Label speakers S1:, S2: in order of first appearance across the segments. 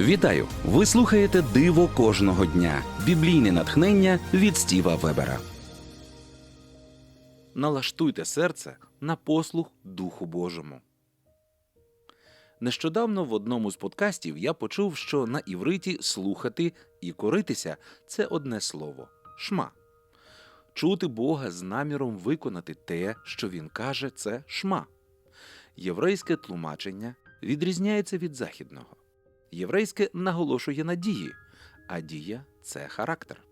S1: Вітаю! Ви слухаєте Диво кожного дня. Біблійне натхнення від Стіва Вебера. Налаштуйте серце на послух Духу Божому. Нещодавно в одному з подкастів я почув, що на івриті слухати і коритися це одне слово шма. Чути Бога з наміром виконати те, що він каже, це шма. Єврейське тлумачення відрізняється від західного. Єврейське наголошує на дії, а дія це характер.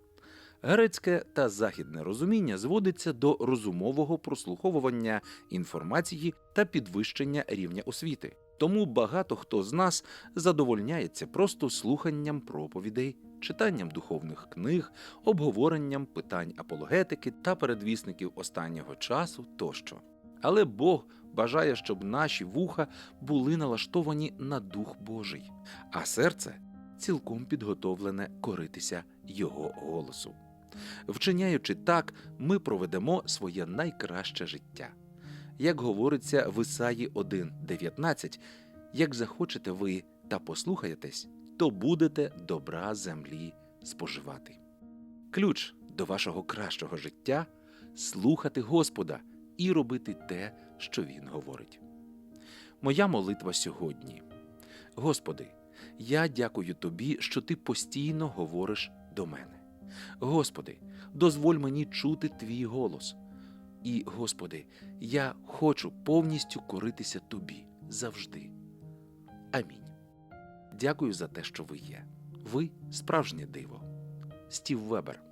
S1: Грецьке та західне розуміння зводиться до розумового прослуховування інформації та підвищення рівня освіти. Тому багато хто з нас задовольняється просто слуханням проповідей, читанням духовних книг, обговоренням питань апологетики та передвісників останнього часу тощо. Але Бог бажає, щоб наші вуха були налаштовані на Дух Божий, а серце цілком підготовлене коритися Його голосу. Вчиняючи так, ми проведемо своє найкраще життя. Як говориться в Ісаї 1.19, як захочете ви та послухаєтесь, то будете добра землі споживати. Ключ до вашого кращого життя слухати Господа і робити те, що Він говорить. Моя молитва сьогодні. Господи, я дякую Тобі, що Ти постійно говориш до мене. Господи, дозволь мені чути Твій голос. І, Господи, я хочу повністю коритися Тобі завжди. Амінь. Дякую за те, що ви є. Ви справжнє диво. Стів Вебер.